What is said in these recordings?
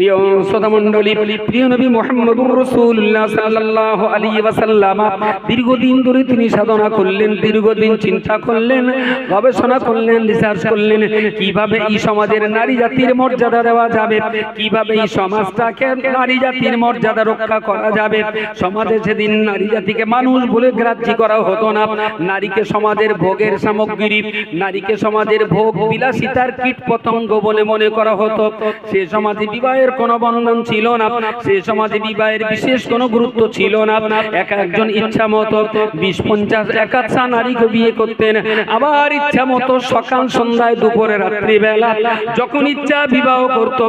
প্রিয় দীর্ঘদিন ধরে তিনি সাধনা করলেন, দীর্ঘদিন চিন্তা করলেন, গবেষণা করলেন রিসার্চ করলেন, কীভাবে এই সমাজের নারী জাতির মর্যাদা দেওয়া যাবে, কীভাবে এই সমাজটাকে নারী জাতির মর্যাদা রক্ষা করা যাবে। সমাজে সেদিন নারী জাতিকে মানুষ বলে গ্রাহ্য করা হতো না। নারীকে সমাজের ভোগের সামগ্রী, নারীকে সমাজের ভোগ বিলাসিতার কীট পতঙ্গ বলে মনে করা হতো। সে সমাজে বিবাহের কোনো বন্ধন ছিল না। সে সমাজে বিবাহের বিশেষ কোনো গুরুত্ব ছিল না। এক একজন ইচ্ছা মতো বিশ পঞ্চাশ একাচ্ছা নারীকে বিয়ে করতেন। আবার ইচ্ছা মতো সকাল, সন্ধ্যায়, দুপুরে, রাত্রিবেলা যখন ইচ্ছা বিবাহ করত,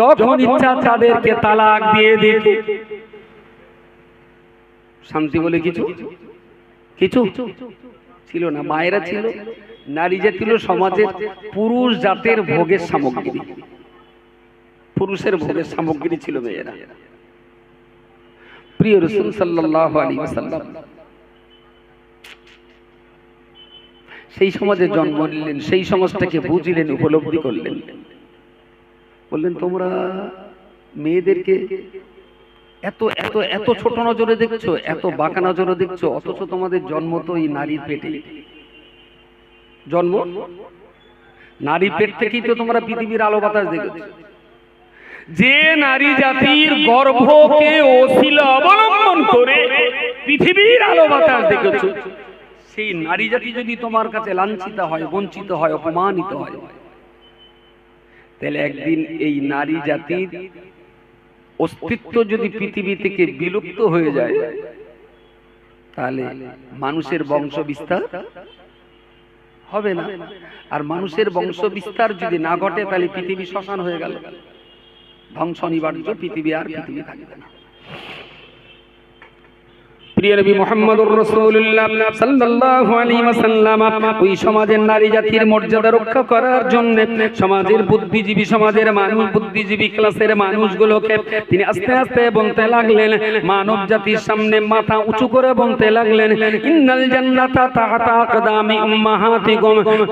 যখন ইচ্ছা তাদেরকে তালাক দিয়ে দিত। শান্তি বলে কিছু? কিছু? ছিল না। মায়েরা ছিল, নারী জাতি ছিল সমাজের পুরুষ জাতের ভোগের সামগ্রী। পুরুষের ভোগের সামগ্রী ছিল মেয়েরা। প্রিয় রসুল সাল্লাল্লাহু আলাইহি ওয়াসাল্লাম সেই সমাজে জন্ম নিলেন, সেই সমাজটাকে বুঝলেন, উপলব্ধি করলেন। বললেন, তোমরা মেয়েদেরকে এত এত এত ছোট নজরে দেখছ, এত বাঁকা নজরে দেখছ, অথচ তোমাদের জন্ম তো এই নারীর পেটে। জন্ম? নারীর পেট থেকেই তো তোমরা পৃথিবীর আলো বাতাস দেখেছ। যে নারী জাতির গর্ভকে ওসিলা অবলম্বন করে পৃথিবীর আলো বাতাস দেখেছ, সেই নারী জাতি যদি তোমার কাছে লাঞ্ছিত হয়, বঞ্চিত হয়, অপমানিত হয়, তাহলে একদিন এই নারী জাতির অস্তিত্ব যদি পৃথিবী থেকে বিলুপ্ত হয়ে যায়, তাহলে মানুষের বংশ বিস্তার হবে না। আর মানুষের বংশ বিস্তার যদি না ঘটে, তাহলে পৃথিবী শ্মশান হয়ে গেল। ধ্বংস অনিবার্য পৃথিবী আর পৃথিবী থাকবে না। সমাজের নারী জাতির মর্যাদা করার সমাজের বুদ্ধিজীবী সমাজের বুদ্ধিজীবী ক্লাসের মানুষগুলোকে তিনি আস্তে আস্তে লাগলেন, মানব জাতির সামনে মাথা উঁচু করে বলতে লাগলেন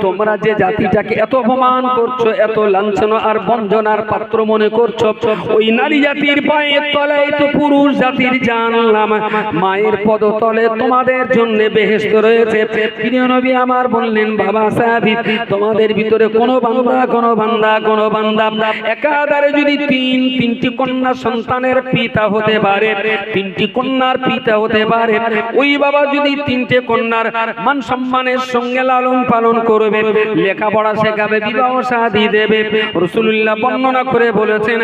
তোমরা যে জাতিটাকে এত অপমান করছ, এত লাঞ্ছনা আর বঞ্চনার পাত্র মনে করছ, ওই নারী জাতির পায়ের তলায় তো পুরুষ জাতির জানলাম, মায়ের পদতলে তোমাদের জন্য বেহেস্ত রয়েছে। প্রিয় নবী আমার বললেন, বাবা সাহাবি, তোমাদের ভিতরে কোনো বান্দা কোনো বান্দা কোনো বান্দা। একাধারে যদি তিন, তিনটি কন্যা সন্তানের পিতা হতে পারে, তিনটি কন্যার পিতা হতে পারে, ওই বাবা যদি তিনটে কন্যার মান সম্মানের সঙ্গে লালন পালন করবে, লেখাপড়া শেখাবে, বিবাহ শাদী দেবে রসুল্লাহ বর্ণনা করে বলেছেন